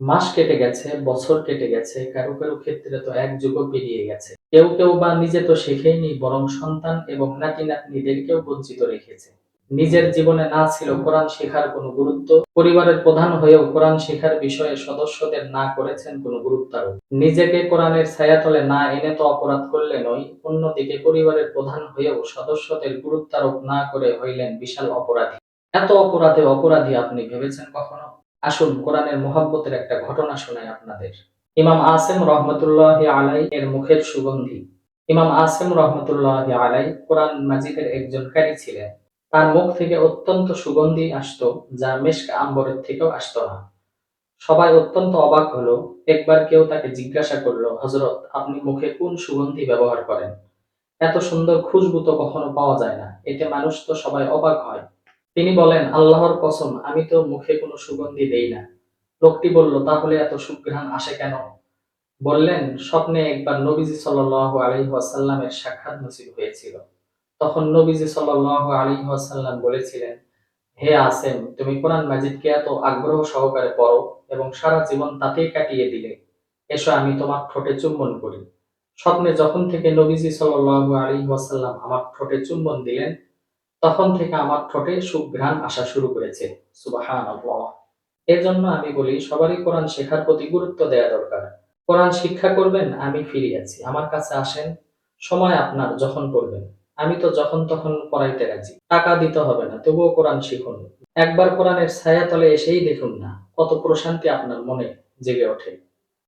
মাস কেটে গেছে, বছর কেটে গেছে, কারও কারও ক্ষেত্রে তো এক যুগও পেরিয়ে গেছে। কেউ কেউ বা নিজে তো শেখেনি বরং সন্তান এবং নাতি নাতনিদেরকেও বঞ্চিত রেখেছে। নিজের জীবনে না ছিল কোরআন শেখার কোনো গুরুত্ব, পরিবারের প্রধান হয়েও কোরআন শেখার বিষয়ে সদস্যদের না করেছেন কোনো গুরুত্ব আরোপ নিজেকে কোরআনের ছায়াতলে না এনে তো অপরাধ করলে নয়, অন্যদিকে পরিবারের প্রধান হয়েও সদস্যদের গুরুত্বারোপ না করে হইলেন বিশাল অপরাধী। এত অপরাধে অপরাধী আপনি ভেবেছেন কখনো? আসুন কোরআনের মোহাব্বতের একটা ঘটনা শোনাই আপনাদের। ইমাম আসেম রহমতুল্লাহ আলাই এর মুখের সুগন্ধি। ইমাম আসেম রহমতুল্লাহ আলাই কোরআন মাজিদের একজন কারি ছিলেন। তার মুখ থেকে অত্যন্ত সুগন্ধি আসতো, যা মেশক আম্বরের থেকেও আসতো না। সবাই অত্যন্ত অবাক হলো। একবার কেউ তাকে জিজ্ঞাসা করল হজরত আপনি মুখে কোন সুগন্ধি ব্যবহার করেন? এত সুন্দর খুশবু তো কখনো পাওয়া যায় না। এতে মানুষ তো সবাই অবাক হয়। তিনি বলেন, আল্লাহর কসম, আমি তো মুখে কোনো সুগন্ধি দেই না। লোকটি বলল, তাহলে এত সুঘ্রাণ আসে কেন? বললেন, স্বপ্নে একবার নবীজি সাল্লাহ আলী ওয়াসাল্লামের সাক্ষাৎ নসিব হয়েছিল। তখন নবীজি সাল্লাহ আলী ওয়াসাল্লাম বলেছিলেন, হে আসেম, তুমি কোরআন মাজিদকে এত আগ্রহ সহকারে পড়ো এবং সারা জীবন তাতেই কাটিয়ে দিলে। এসো, আমি তোমার ঠোঁটে চুম্বন করি। স্বপ্নে যখন থেকে নবীজি সাল্লাহ আলী ওয়াসাল্লাম আমার ঠোঁটে চুম্বন দিলেন তখন থেকে আমার ঠোঁটে সুঘ্রাণ আসা শুরু করেছে। সুবাহান এজন্য আমি বলি, সবারই কোরআন শেখার প্রতি গুরুত্ব দেওয়া দরকার। কোরআন শিক্ষা করবেন, আমি ফিরে আছি। আমার কাছে আসেন, সময় আপনার যখন পড়বেন। আমি তো যখন তখন পড়াইতে রাজি। টাকা দিতে হবে না, তবুও কোরআন শিখুন। একবার কোরআনের ছায়াতলে এসেই দেখুন না, কত প্রশান্তি আপনার মনে জেগে ওঠে।